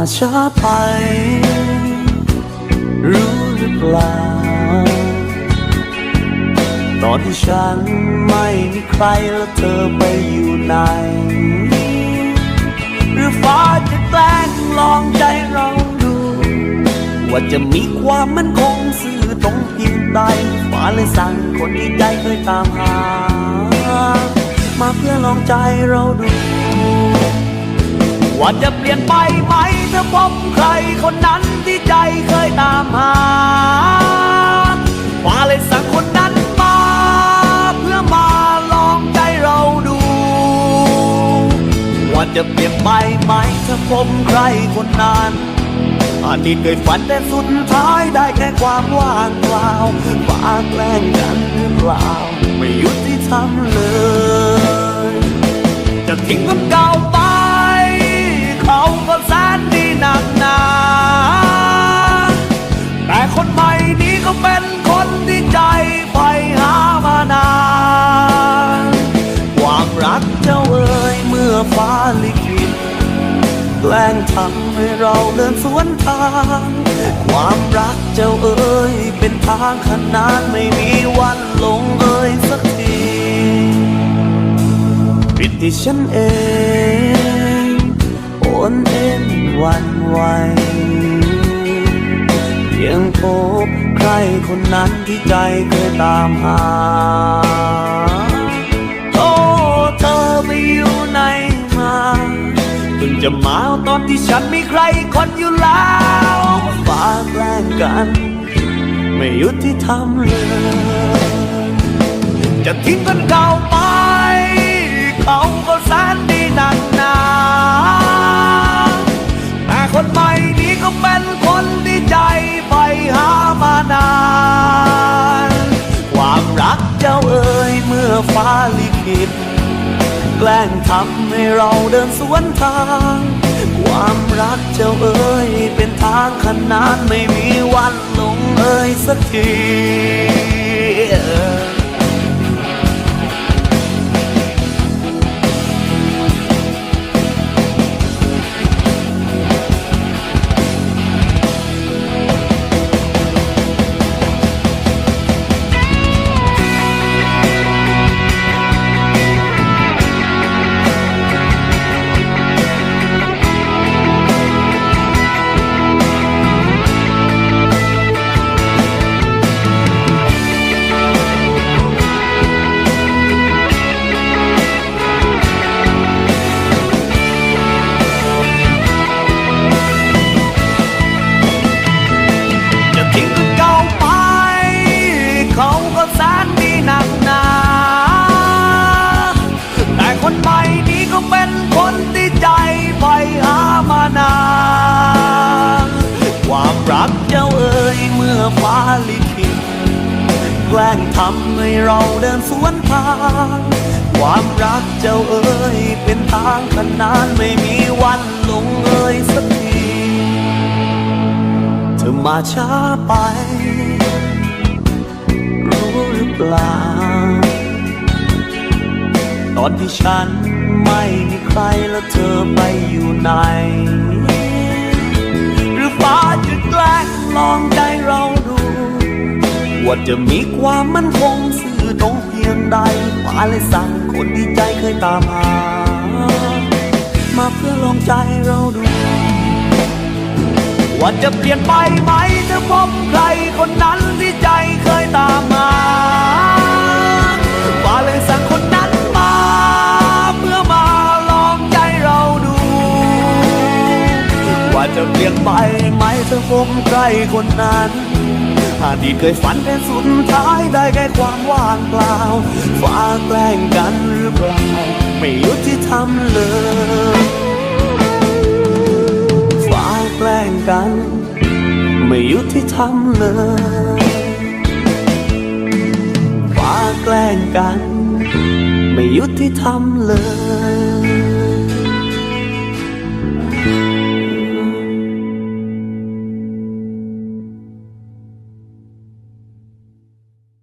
อาช้าไป รู้หรือเปล่า ตอนที่ฉันไม่มีใครแล้วเธอไปอยู่ไหน หรือฟ้าจะแกล้งลองใจเราดู ว่าจะมีความมั่นคงสื่อตรงเพียงใดฟ้าเลยสั่งคนที่ใจเคยตามหา มาเพื่อลองใจเราดู ว่าจะเปลี่ยนไปไหมถ้าพบใครคนนั้นที่ใจเคยตามหาฟ้าเลยสั่งคนนั้นมาเพื่อมาลองใจเราดู ว่าจะเปลี่ยนไปไหมถ้าพบใครคนนั้นอาทิตย์เคยฝันแต่สุดท้ายได้แค่ความว่างเปล่าฟ้าแกล้งกันหรือเปล่าไม่ยุติธรรมเลย จะทิ้งคนเก่าไป ลิขิตแกล้งทำให้เราเดินสวนทาง ความรักเจ้าเอ๋ยเป็นทางขนานไม่มีวันลงเอ่ยสักทีผิดที่ฉันเองโอนเอ็นวันไหวเพียงพบใครคนนั้นที่ใจเคยตามหา ตอนที่ฉันมีใครคนอยู่แล้วฟ้าแกล้งกัน ไม่ยุติธรรมเลย จะทิ้งคนเก่าไป เขาก็แสนดีนักหนาแต่คนใหม่นี้ก็เป็นคนที่ใจไปหามานาน ความรักเจ้าเอ๋ยเมื่อฟ้าลิขิตแกล้งทำให้เราเดินสวนทาง ความรักเจ้าเอ๋ยเป็นทางขนานไม่มีวันลงเอ่ยสักที ฟ้าลิขิตแกล้งทำให้เราเดินสวนทาง ความรักเจ้าเอ๋ยเป็นทางขนานไม่มีวันลงเอ่ยสักที เธอมาช้าไป รู้หรือเปล่า ตอนที่ฉันไม่มีใครแล้วเธอไปอยู่ไหน หรือฟ้าจะแกล้งลองใจ ว่าจะมีความมั่นคงสื่อตรงเพียงใดฟ้าเลยสั่งคนที่ใจเคยตามหา มาเพื่อลองใจเราดู ว่าจะเปลี่ยนไปไหมถ้าพบใครคนนั้นที่ใจเคยตามมาฟ้าเลยสั่งคนนั้นมา เพื่อมาลองใจเราดู ว่าจะเปลี่ยนไปไหมถ้าพบใครคนนั้น อดีตเคยฝันแต่สุดท้ายได้แค่ความว่างเปล่าฟ้าแกล้งกันหรือเปล่า ไม่ยุติธรรมเลยฟ้าแกล้งกัน ไม่ยุติธรรมเลยฟ้าแกล้งกัน ไม่ยุติธรรมเลย